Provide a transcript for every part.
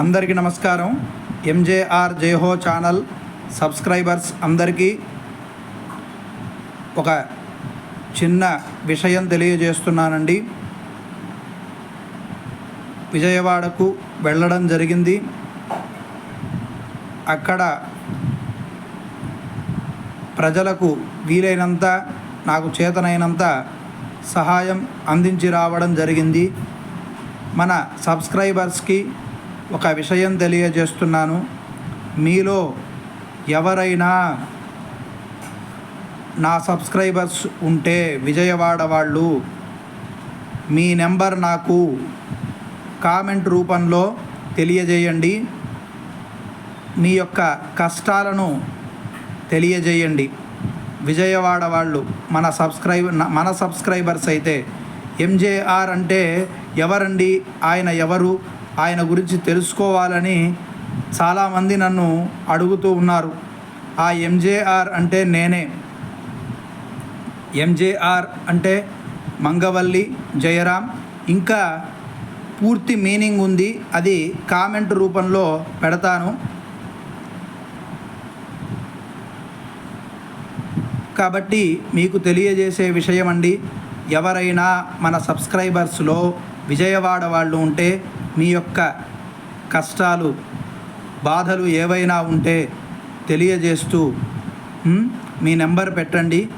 అందరికీ నమస్కారం. ఎంజేఆర్ జయహో channel subscribers అందరికీ ఒక చిన్న విషయం తెలియజేస్తున్నానండి. విజయవాడకు వెళ్ళడం జరిగింది. అక్కడ ప్రజలకు వీలైనంత నాకు చేతనైనంత సహాయం అందించి రావడం జరిగింది. మన సబ్స్క్రైబర్స్కి ఒక విషయం తెలియజేస్తున్నాను. మీలో ఎవరైనా నా సబ్స్క్రైబర్స్ ఉంటే విజయవాడ వాళ్ళు మీ నెంబర్ నాకు కామెంట్ రూపంలో తెలియజేయండి. మీ యొక్క కష్టాలను తెలియజేయండి. విజయవాడ వాళ్ళు మన సబ్స్క్రైబ్ మన సబ్స్క్రైబర్స్ అయితే ఎంజేఆర్ అంటే ఎవరండి? ఆయన ఎవరు? ఆయన గురించి తెలుసుకోవాలని చాలామంది నన్ను అడుగుతూ ఉన్నారు. ఆ ఎంజేఆర్ అంటే నేనే. ఎంజేఆర్ అంటే మంగవల్లి జయరాం. ఇంకా పూర్తి మీనింగ్ ఉంది. అది కామెంట్ రూపంలో పెడతాను. కాబట్టి మీకు తెలియజేసే విషయం అండి ఎవరైనా మన సబ్స్క్రైబర్స్లో విజయవాడ వాళ్ళు ఉంటే మీ యొక్క కష్టాలు బాధలు ఏవైనా ఉంటే తెలియజేస్తూ మీ నెంబర్ పెట్టండి.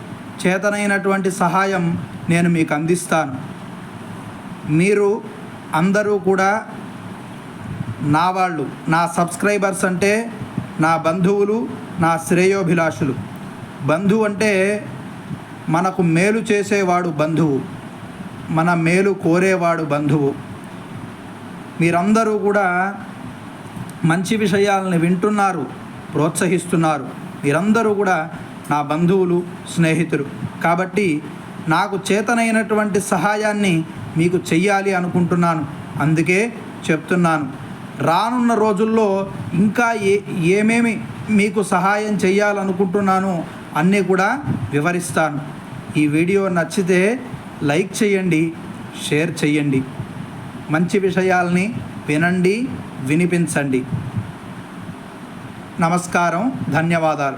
చేతనైనటువంటి సహాయం నేను మీకు అందిస్తాను. మీరు అందరూ కూడా నా వాళ్ళు నా సబ్స్క్రైబర్స్ అంటే నా బంధువులు నా శ్రేయోభిలాషులు. బంధువు అంటే మనకు మేలు చేసేవాడు బంధువు మన మేలు కోరేవాడు బంధువు. మీరందరూ కూడా మంచి విషయాలని వింటున్నారు ప్రోత్సహిస్తున్నారు. మీరందరూ కూడా నా బంధువులు స్నేహితులు. కాబట్టి నాకు చేతనైనటువంటి సహాయాన్ని మీకు చెయ్యాలి అనుకుంటున్నాను. అందుకే చెప్తున్నాను. రానున్న రోజుల్లో ఇంకా ఏ ఏమేమి మీకు సహాయం చేయాలనుకుంటున్నాను అన్నీ కూడా వివరిస్తాను. ఈ వీడియో నచ్చితే లైక్ చేయండి షేర్ చేయండి మంచి విషయాల్ని వినండి వినిపించండి. నమస్కారం ధన్యవాదాలు.